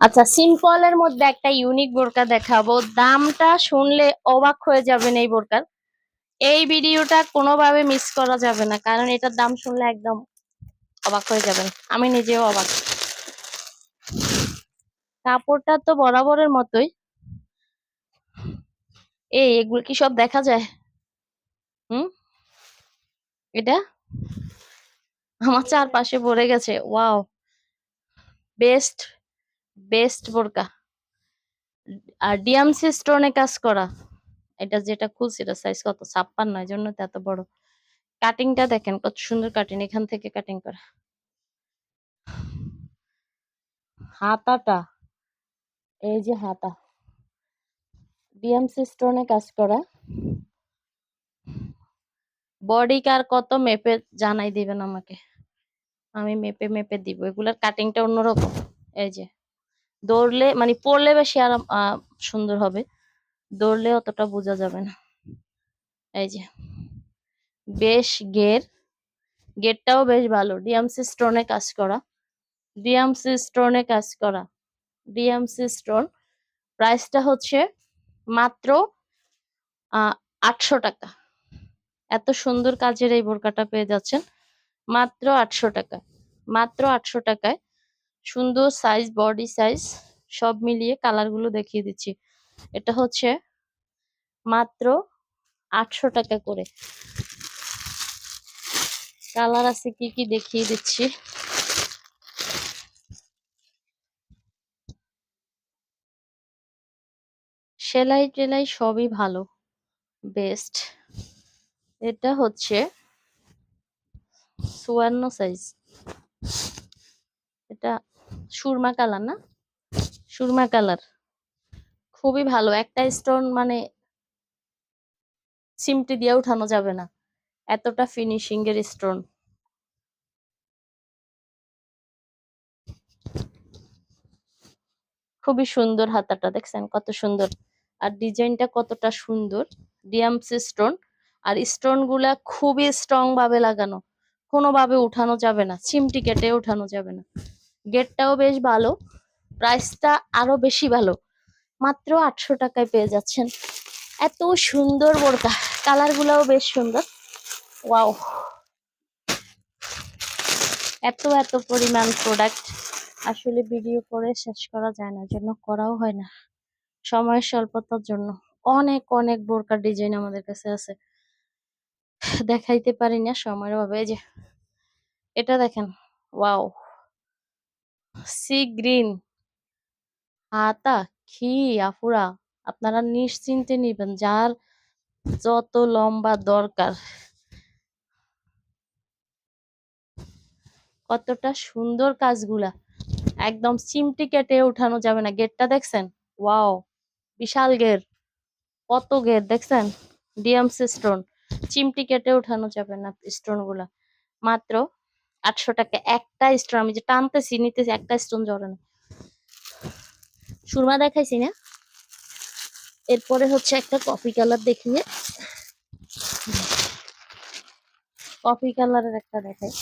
আচ্ছা সিম্পলের মধ্যে একটা ইউনিক বোরকা দেখাবো। দামটা শুনলে অবাক হয়ে যাবেন এই বোরকার। এই ভিডিওটা কোনোভাবে মিস করা যাবে না, কারণ এটার দাম শুনলে একদম অবাক হয়ে যাবেন। আমি নিজেও অবাক। কাপড়টা তো বরাবরের মতোই। এই, এগুলো কি সব দেখা যায়? হুম? এটা? আমার চারপাশে পড়ে গেছে। ওয়াও বেস্ট বেস্ট বোরকা। আর ডিএমসি স্টোনে কাজ করা, এটা যেটা খুলছি এটা সাইজ কত? ছাপ্পান্ন এই জন্য এত বড়। কাটিংটা দেখেন, কত সুন্দর কাটিং এখান থেকে কাটিং করা। হাতাটা, এই যে হাতা। ডিএমসি স্টোনে কাজ করা। বডি কার কত মেপে জানাই দিবেন আমাকে। আমি মেপে মেপে দিব। এগুলার কাটিংটা অন্যরকম। এই যে। দৌড়লে মানে পড়লে বেশি আরাম সুন্দর হবে। দৌড়লে অতটা বোঝা যাবে না। এই যে, বেশ গের গেটটাও বেশ ভালো। ডিএমসি স্টোনে কাজ করা। ডিএমসি স্টোনে কাজ করা। DMC stone. প্রাইসটা হচ্ছে মাত্র আটশো টাকা। এত সুন্দর কাজের এই বোরকাটা পেয়ে যাচ্ছেন। মাত্র আটশো টাকা। মাত্র আটশো টাকায় সুন্দর সাইজ বডি সাইজ সব মিলিয়ে কালারগুলো দেখিয়ে দিচ্ছি। এটা হচ্ছে মাত্র আটশো টাকা করে। কালার আছে কি কি দেখিয়ে দিচ্ছি। সেলাই টেলাই সবই ভালো বেস্ট এটা হচ্ছে চুয়ান্ন সাইজ এটা সুরমা কালার না? সুরমা কালার। খুবই ভালো। একটা স্টোন মানে সিমটি দিয়ে উঠানো যাবে না। এতটা ফিনিশিং এর স্টোন খুবই সুন্দর হাতাটা, দেখছেন? কত সুন্দর। আর ডিজাইনটা কতটা সুন্দর। ডিএমসি স্টোন আর স্টোনগুলা খুবই স্ট্রং ভাবে লাগানো। কোনোভাবে উঠানো যাবে না। চিমটি কেটে উঠানো যাবে না। গেটটাও বেশ ভালো। প্রাইসটা আরও বেশি ভালো। মাত্র আটশো টাকায় পেয়ে যাচ্ছেন। এত সুন্দর বোরকা। কালার গুলাও বেশ সুন্দর। ওয়াও এত এত পরিমাণ প্রোডাক্ট আসলে ভিডিও করে শেষ করা যায় না জন্য করাও হয় না। সময়ের স্বল্পতার জন্য। অনেক অনেক বোরকার ডিজাইন আমাদের কাছে আছে। দেখাইতে পারি না সময়ের এই যে, এটা দেখেন। Wow sea green. হাতা খি আফুরা, আপনারা নিশ্চিন্তে নিবেন, যার যত লম্বা দরকার। কতটা সুন্দর কাজগুলা। একদম চিমটি কেটে উঠানো যাবে না। গেটটা দেখছেন? ওয়াও, বিশাল গের কত গের দেখছেন? DMC stone. চিমটি কেটে উঠানো যাবে না স্টোনগুলা মাত্র আটশো টাকা। একটা স্টোন আমি যে টানতেছি, নিতেছি, একটা স্টোন জড়ে না। সুরমা দেখাইছি না। এরপরে হচ্ছে একটা কফি কালার দেখিয়ে। কফি কালারের একটা দেখাই।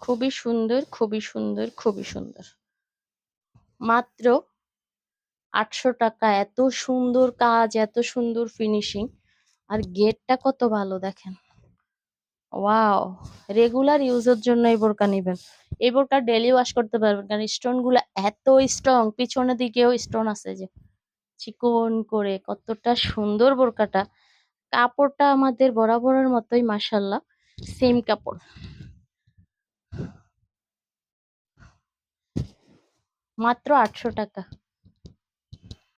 খুবই সুন্দর খুবই সুন্দর খুবই সুন্দর। মাত্র আটশো টাকা, এত সুন্দর কাজ, এত সুন্দর ফিনিশিং আর গেটটা কত ভালো দেখেন। ওয়াও রেগুলার ইউজের জন্য এই বোরকা নেবেন। এই বোরকা ডেলি ওয়াশ করতে পারবেন, কারণ স্টোনগুলা এত স্ট্রং পিছনের দিকেও স্টোন আছে যে, চিকন করে কতটা সুন্দর বোরকাটা। কাপড়টা আমাদের বরাবরের মতোই মাসাল্লাহ সেম কাপড়। মাত্র আটশো টাকা।